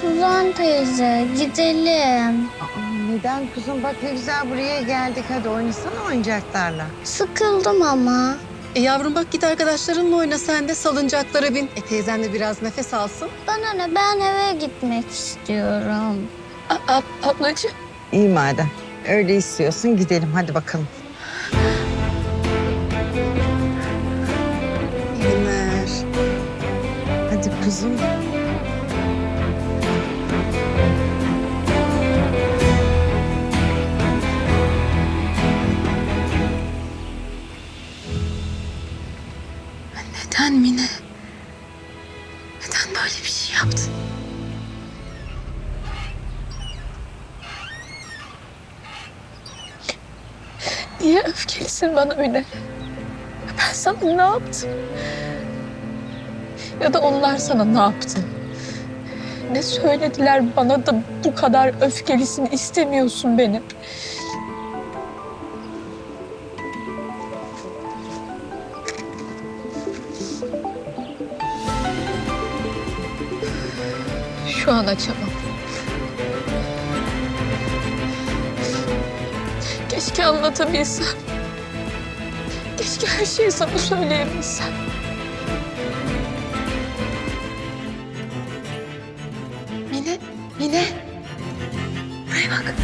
Suzan teyze gidelim. Aa, neden kuzum? Bak ne güzel buraya geldik. Hadi oynasana oyuncaklarla. Sıkıldım ama. E yavrum bak git arkadaşlarınla oyna sen de salıncaklara bin. E teyzen de biraz nefes alsın. Bana ne ben eve gitmek istiyorum. A- a- ablacığım. İyi madem. Öyle istiyorsun gidelim hadi bakalım. İyi günler. Hadi kuzum. Neden Mine? Neden böyle bir şey yaptın? Niye öfkelisin bana öyle? Ben sana ne yaptım? Ya da onlar sana ne yaptı? Ne söylediler bana da bu kadar öfkelisin istemiyorsun beni? Şu an açamam. Keşke anlatabilsem. Keşke her şeyi sana söyleyebilsem. Mine, Mine. Buraya bak.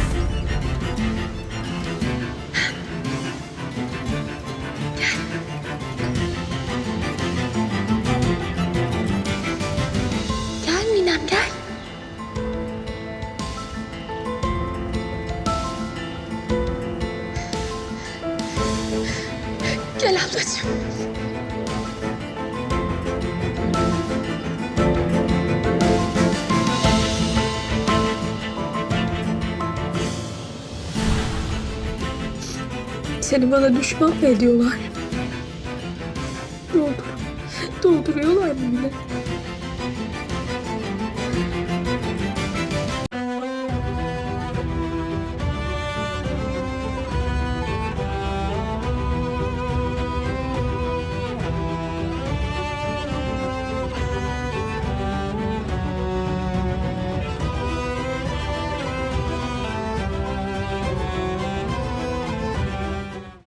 Gel ablacığım. Seni bana düşman mı ediyorlar? Doldur. Dolduruyorlar mı bile?